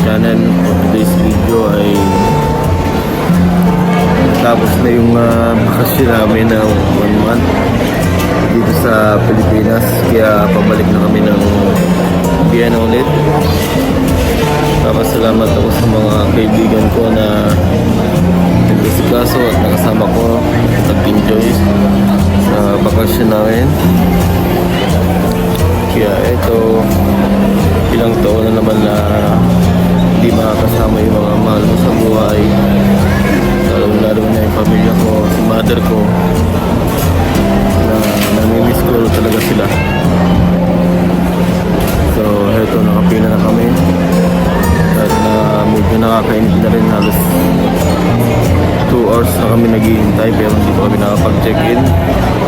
channel. For today's video ay tapos na yung uh, bakasyon namin ng one month dito sa Pilipinas. Kaya pabalik na kami ng Vienna ulit. Papasalamat ako sa mga kaibigan ko na nagkasikaso at nakasama ko nag-enjoy sa bakasyon namin. Kaya ito ilang taon na naman na hindi makakasama yung mga mahal ko sa buhay. Lalo lalo na yung pamilya ko si mother ko. Na namimiss ko talaga sila. So eto nakapila na kami. At na medyo nakakainit na rin halos 2 hours na kami naghihintay pero hindi pa kami nakapag-check-in. pa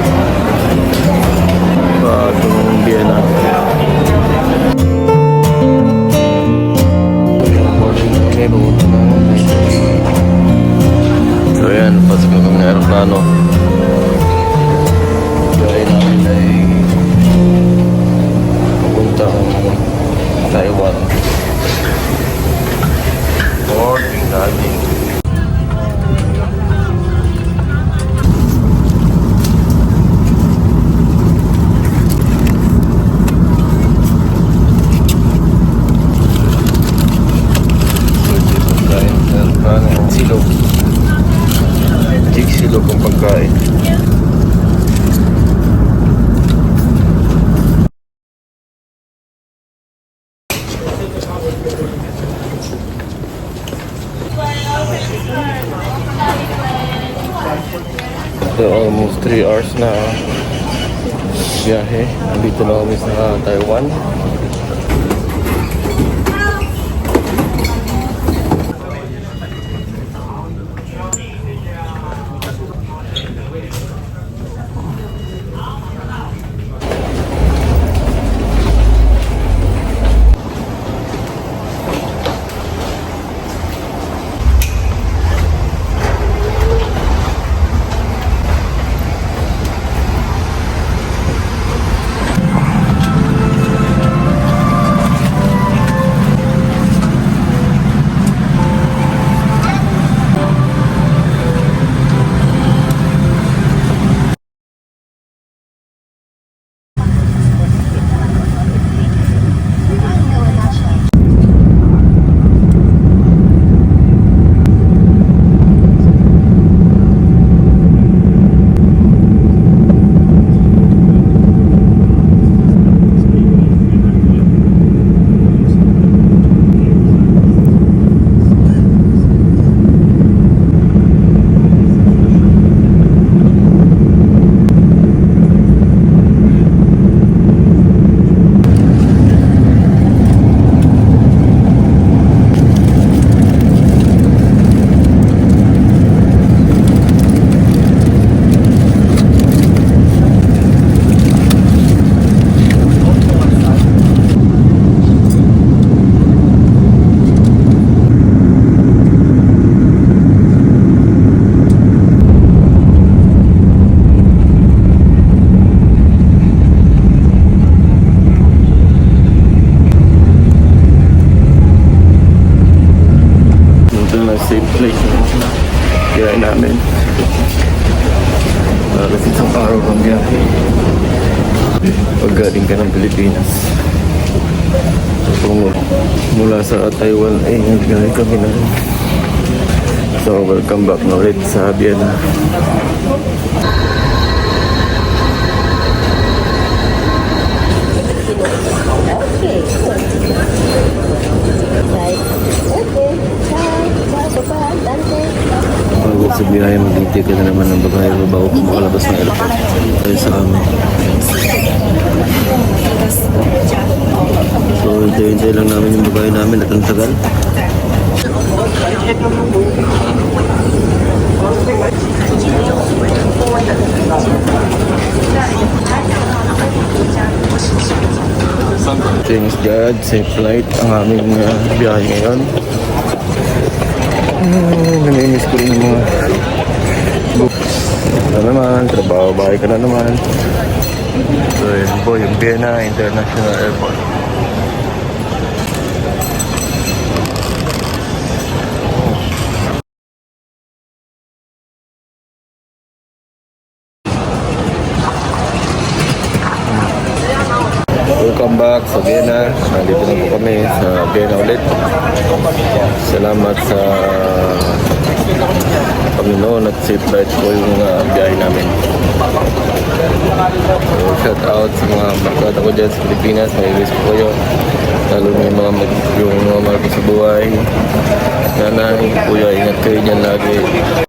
na aeroplano. Gaya namin ay papunta ang Taiwan. Boarding natin. After almost 3 hours na biyahe, dito na kami sa Taiwan. Isang araw ng biyahe. Pag galing ka ng Pilipinas. Kung mula sa Taiwan ay nagbiyahe kami na rin. So welcome back na ulit sa Vienna. Okay. Biyahe, maghintay ka na naman ng babae bago ka makalabas ng airport. Kaya sa amin. So, hintay-hintay lang namin yung babae namin at ang tagal. Thanks God, safe flight ang aming uh, biyahe ngayon. Trabaho bahay ka na naman. So yun po, yung Vienna International Airport. Welcome back sa Vienna. Nandito na po kami sa Vienna ulit. Salamat sa Panginoon at safe flight po yung uh, biyahe namin. So, shout out sa mga barkada ko dyan sa Pilipinas. May miss ko kayo. Lalo na yung mga, mag- yung mga mahal sa buhay. Nanay, kuya, ingat kayo dyan lagi.